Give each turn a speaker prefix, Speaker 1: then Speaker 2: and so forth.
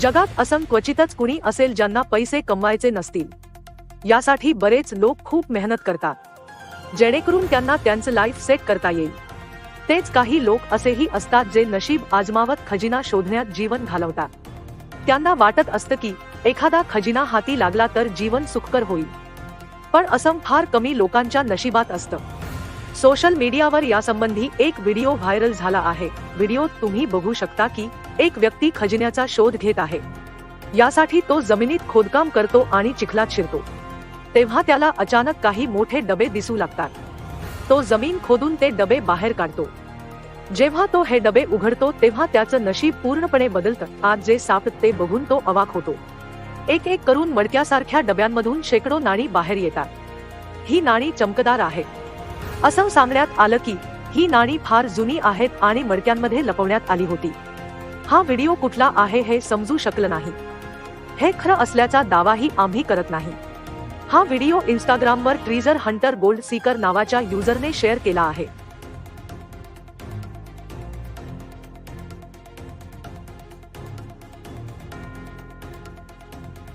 Speaker 1: जगात असं क्वचितच कुणी असेल ज्यांना पैसे कमवायचे नसतील. यासाठी बरेच लोक खूप मेहनत करतात. जेणेकरून त्यांना त्यांचं लाईफ सेट करता येईल. तेच काही लोक असेही असतात जे नशीब आजमावत खजिना शोधण्यात जीवन घालवतात. त्यांना वाटत असतं की एखादा खजिना हाती लागला तर जीवन सुखकर होईल. पण असं फार कमी लोकांच्या नशिबात असतं. सोशल मीडियावर यासंबंधी एक व्हिडिओ व्हायरल झाला आहे. व्हिडिओत तुम्ही बघू शकता की एक व्यक्ती खजिन्याचा शोध घेत आहे. यासाठी तो जमिनीत खोदकाम करतो आणि चिखलात शिरतो. तेव्हा त्याला अचानक काही मोठे डबे दिसू लागतात. तो जमीन खोदून ते डबे बाहेर काढतो. जेव्हा तो हे डबे उघडतो तेव्हा त्याचं नशीब पूर्णपणे बदलतं. आज जे सापडत ते बघून तो अवाक होतो. एक एक करून मडक्यासारख्या डब्यांमधून शेकडो नाणी बाहेर येतात. ही नाणी चमकदार आहेत. असं सांगण्यात आलं की ही नाणी फार जुनी आहेत आणि मडक्यांमध्ये लपवण्यात आली होती. हा व्हिडिओ कुठला आहे हे समजू शकलं नाही. हे खरं असल्याचा दावाही आम्ही करत नाही. हा व्हिडिओ इंस्टाग्रामवर ट्रीजर हंटर गोल्ड सीकर नावाच्या युजरने शेअर केला आहे.